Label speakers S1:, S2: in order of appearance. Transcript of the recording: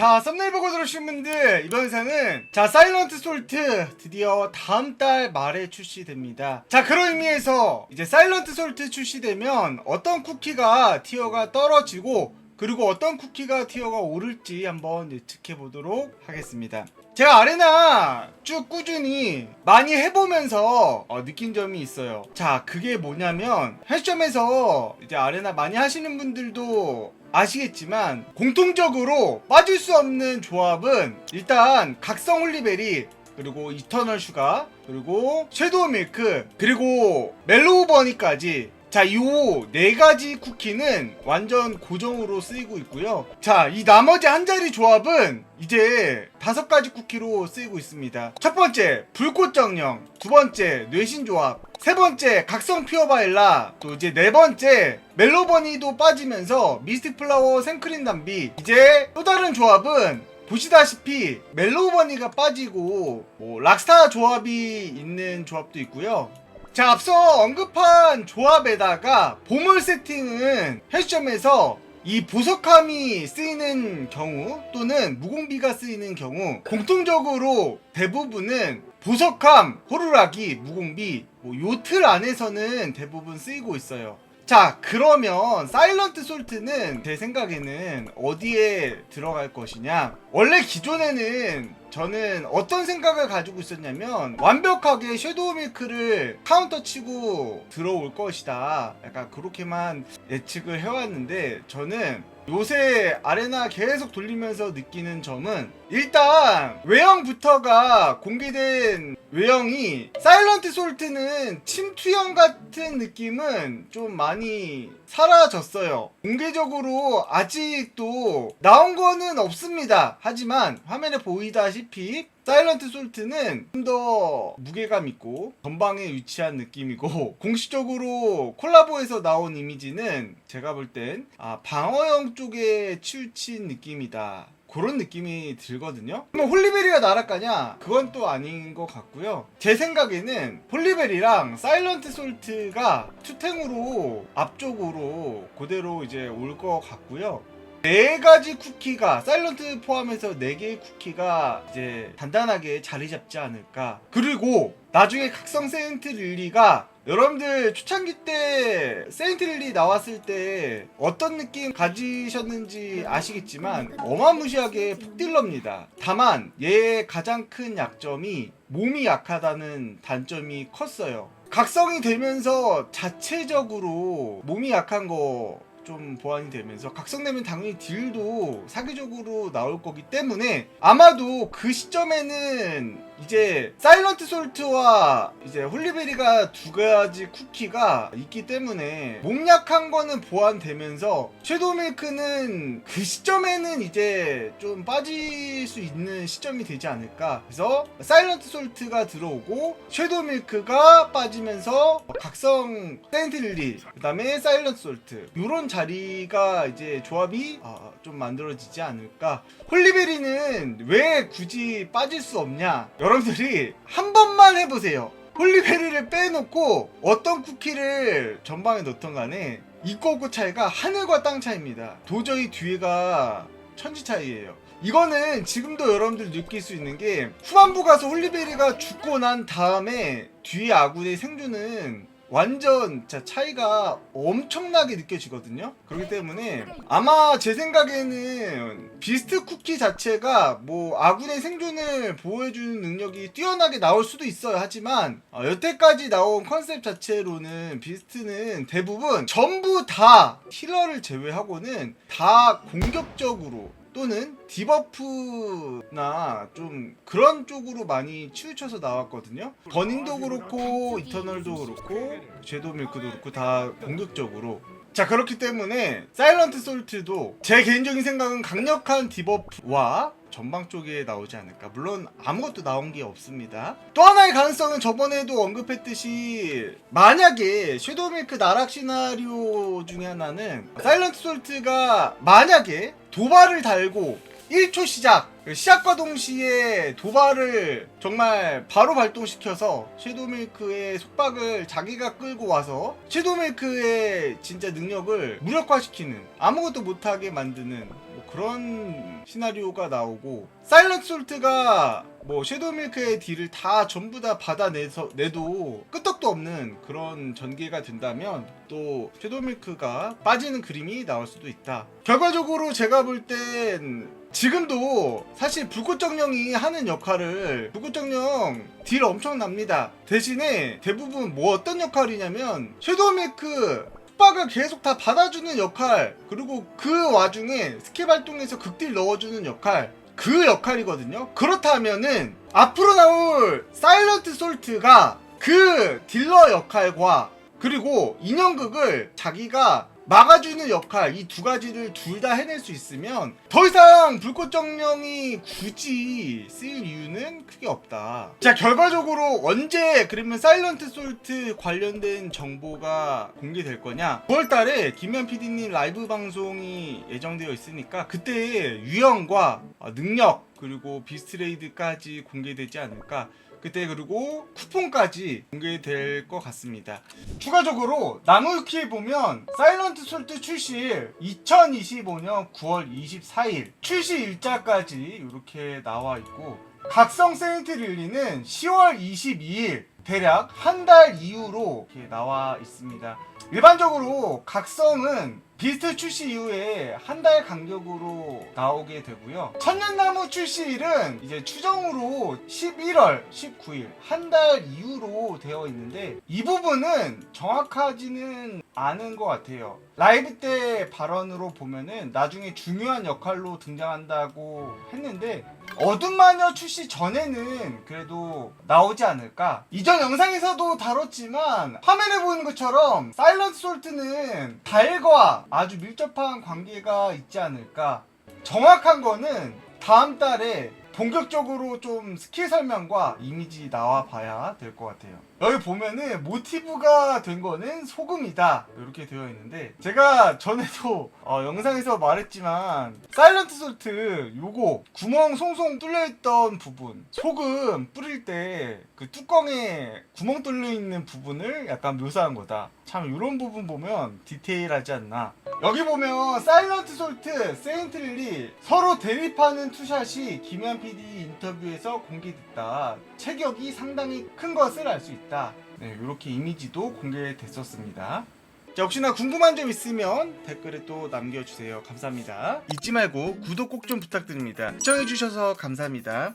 S1: 자 썸네일 보고 들어오신 분들 이번 영상은 자 사일런트 솔트 드디어 다음 달 말에 출시됩니다. 자 그런 의미에서 이제 사일런트 솔트 출시되면 어떤 쿠키가 티어가 떨어지고 그리고 어떤 쿠키가 티어가 오를지 한번 예측해 보도록 하겠습니다. 제가 아레나 쭉 꾸준히 많이 해보면서 어, 느낀 점이 있어요. 자 그게 뭐냐면 헬점에서 이제 아레나 많이 하시는 분들도 아시겠지만 공통적으로 빠질 수 없는 조합은 일단 각성 홀리베리 그리고 이터널 슈가 그리고 섀도우 밀크 그리고 멜로우 버니까지 자, 이네 가지 쿠키는 완전 고정으로 쓰이고 있고요. 자, 이 나머지 한 자리 조합은 이제 다섯 가지 쿠키로 쓰이고 있습니다. 첫 번째, 불꽃 정령. 두 번째, 뇌신 조합. 세 번째, 각성 퓨어바일라. 또 이제 네 번째, 멜로버니도 빠지면서 미스틱 플라워 생크림 담비. 이제 또 다른 조합은 보시다시피 멜로우버니가 빠지고 뭐 락스타 조합이 있는 조합도 있고요. 자 앞서 언급한 조합에다가 보물 세팅은 헬점에서 이 보석함이 쓰이는 경우 또는 무공비가 쓰이는 경우 공통적으로 대부분은 보석함, 호루라기, 무공비 뭐 요틀 안에서는 대부분 쓰이고 있어요. 자 그러면 사일런트 솔트는 제 생각에는 어디에 들어갈 것이냐? 원래 기존에는 저는 어떤 생각을 가지고 있었냐면 완벽하게 섀도우 밀크를 카운터 치고 들어올 것이다. 약간 그렇게만 예측을 해왔는데 저는 요새 아레나 계속 돌리면서 느끼는 점은 일단 외형부터가 공개된 외형이 사일런트 솔트는 침투형 같은 느낌은 좀 많이 사라졌어요. 공개적으로 아직도 나온 거는 없습니다. 하지만 화면에 보이다시피 사일런트 솔트는 좀 더 무게감 있고 전방에 위치한 느낌이고 공식적으로 콜라보에서 나온 이미지는 제가 볼 땐 아, 방어형 쪽에 치우친 느낌이다. 그런 느낌이 들거든요. 뭐 홀리베리가 나락가냐? 그건 또 아닌 것 같고요. 제 생각에는 홀리베리랑 사일런트 솔트가 투탱으로 앞쪽으로 그대로 이제 올 것 같고요. 네 가지 쿠키가 사일런트 포함해서 네 개의 쿠키가 이제 단단하게 자리 잡지 않을까. 그리고 나중에 각성 세인트 릴리가 여러분들 초창기 때 세인트 릴리 나왔을 때 어떤 느낌 가지셨는지 아시겠지만 어마무시하게 폭딜러입니다. 다만 얘의 가장 큰 약점이 몸이 약하다는 단점이 컸어요. 각성이 되면서 자체적으로 몸이 약한 거 좀 보완이 되면서 각성되면 당연히 딜도 사기적으로 나올 거기 때문에 아마도 그 시점에는 이제 사일런트 솔트와 이제 홀리베리가 두 가지 쿠키가 있기 때문에 몸 약한 거는 보완되면서 섀도우 밀크는 그 시점에는 이제 좀 빠질 수 있는 시점이 되지 않을까. 그래서 사일런트 솔트가 들어오고 섀도우 밀크가 빠지면서 각성 세인트릴리 그 다음에 사일런트 솔트 요런 자리가 이제 조합이 어, 좀 만들어지지 않을까. 홀리베리는 왜 굳이 빠질 수 없냐 여러분들이 한 번만 해보세요. 홀리베리를 빼놓고 어떤 쿠키를 전방에 넣던 간에 있고 없고 차이가 하늘과 땅 차이입니다. 도저히 뒤에가 천지 차이예요. 이거는 지금도 여러분들 느낄 수 있는 게 후반부 가서 홀리베리가 죽고 난 다음에 뒤에 아군의 생존은 완전 자 차이가 엄청나게 느껴지거든요. 그렇기 때문에 아마 제 생각에는 비스트 쿠키 자체가 뭐 아군의 생존을 보호해주는 능력이 뛰어나게 나올 수도 있어요. 하지만 어, 여태까지 나온 컨셉 자체로는 비스트는 대부분 전부 다 힐러를 제외하고는 다 공격적으로 또는 디버프나 좀 그런 쪽으로 많이 치우쳐서 나왔거든요. 버닝도 그렇고 이터널도 그렇고 섀도우 밀크도 그렇고 다 공격적으로. 자 그렇기 때문에 사일런트 솔트도 제 개인적인 생각은 강력한 디버프와 전방 쪽에 나오지 않을까. 물론 아무것도 나온 게 없습니다. 또 하나의 가능성은 저번에도 언급했듯이 만약에 섀도우 밀크 나락 시나리오 중에 하나는 사일런트 솔트가 만약에 도발을 달고 1초 시작 그 시작과 동시에 도발을 정말 바로 발동시켜서 섀도우밀크의 속박을 자기가 끌고 와서 섀도우밀크의 진짜 능력을 무력화시키는 아무것도 못하게 만드는 뭐 그런 시나리오가 나오고 사일런트 솔트가 뭐 섀도우밀크의 딜을 다 전부 다 받아내서 내도 끄떡도 없는 그런 전개가 된다면 또 섀도우밀크가 빠지는 그림이 나올 수도 있다. 결과적으로 제가 볼땐 지금도 사실 불꽃정령이 하는 역할을 불꽃정령 딜 엄청납니다. 대신에 대부분 뭐 어떤 역할이냐면 섀도우밀크 빡을 계속 다 받아주는 역할 그리고 그 와중에 스킬 발동해서 극딜 넣어주는 역할 그 역할이거든요 그렇다면은 앞으로 나올 사일런트 솔트가 그 딜러 역할과 그리고 인형극을 자기가 막아주는 역할 이 두 가지를 둘 다 해낼 수 있으면 더 이상 불꽃 정령이 굳이 쓰일 이유는 크게 없다. 자 결과적으로 언제 그러면 사일런트 솔트 관련된 정보가 공개될 거냐? 9월달에 김현 PD님 라이브 방송이 예정되어 있으니까 그때 유형과 어, 능력 그리고 비스트레이드까지 공개되지 않을까? 그때 그리고 쿠폰까지 공개될 것 같습니다. 추가적으로 나노유키에 보면 사일런트 솔트 출시일 2025년 9월 24일 출시 일자까지 이렇게 나와 있고 각성 세인트 릴리는 10월 22일 대략 한 달 이후로 이렇게 나와 있습니다. 일반적으로 각성은 비스트 출시 이후에 한 달 간격으로 나오게 되고요. 천년나무 출시일은 이제 추정으로 11월 19일 한 달 이후로 되어 있는데 이 부분은 정확하지는 않은 것 같아요. 라이브 때 발언으로 보면은 나중에 중요한 역할로 등장한다고 했는데 어둠 마녀 출시 전에는 그래도 나오지 않을까? 이전 영상에서도 다뤘지만 화면에 보이는 것처럼 사일런트 솔트는 달과 아주 밀접한 관계가 있지 않을까? 정확한 거는 다음 달에 본격적으로 좀 스킬 설명과 이미지 나와 봐야 될 것 같아요. 여기 보면은 모티브가 된 거는 소금이다 이렇게 되어 있는데 제가 전에도 어, 영상에서 말했지만 사일런트 솔트 요거 구멍 송송 뚫려 있던 부분 소금 뿌릴 때 그 뚜껑에 구멍 뚫려 있는 부분을 약간 묘사한 거다. 참 이런 부분 보면 디테일하지 않나. 여기 보면 사일런트 솔트, 세인트릴리 서로 대립하는 투샷이 김현 PD 인터뷰에서 공개됐다. 체격이 상당히 큰 것을 알 수 있다. 네, 이렇게 이미지도 공개됐었습니다. 자, 혹시나 궁금한 점 있으면 댓글에 또 남겨주세요. 감사합니다. 잊지 말고 구독 꼭 좀 부탁드립니다. 시청해주셔서 감사합니다.